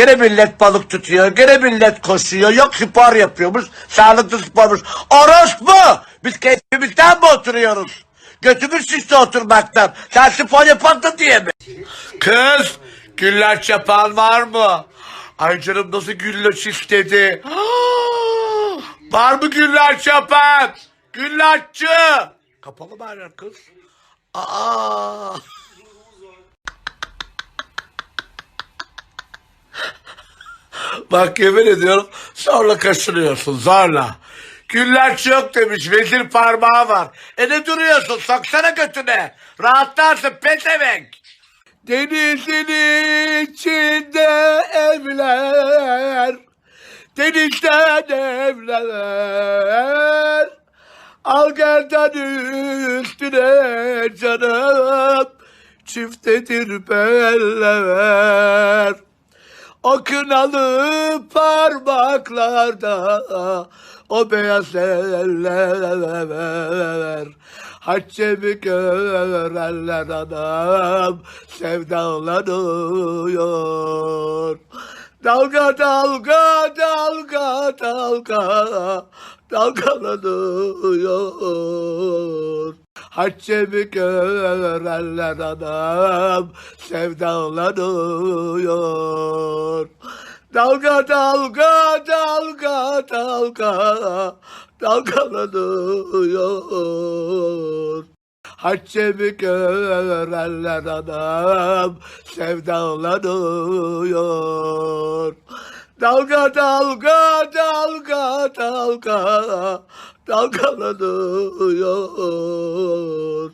Gene millet balık tutuyor. Gene millet koşuyor. Yok spor yapıyormuş. Sağlıklı spormuş. Orospu! Biz keyfimizden mi oturuyoruz? Götümüz şişti oturmaktan. Sen spor yapamadın diye mi? Kız! Güllaç yapan var mı? Ay canım nasıl güllaç istedi? var mı güllaç yapan? Güllaççı! Kapalı mı hala kız? Aa! Bak yemin ediyorum zorla kaşınıyorsun zorla. Güllaç yok demiş vezir parmağı var. E ne duruyorsun soksana götüne. Rahatlarsın petevenk. Denizin içinde evler. Denizden evler. Al gerdan üstüne canım. Çiftedir beller. O kınalı parmaklarda o beyaz eller Haccemi görenler adam sevdalanıyor Dalga dalga dalga dalga dalgalanıyor Haccemi görenler adam sevdalanıyor Dalga dalga dalga dalga dalgalanıyor Haccemi görenler adam sevdalanıyor Dalga dalga dalga dalga dalgalanıyor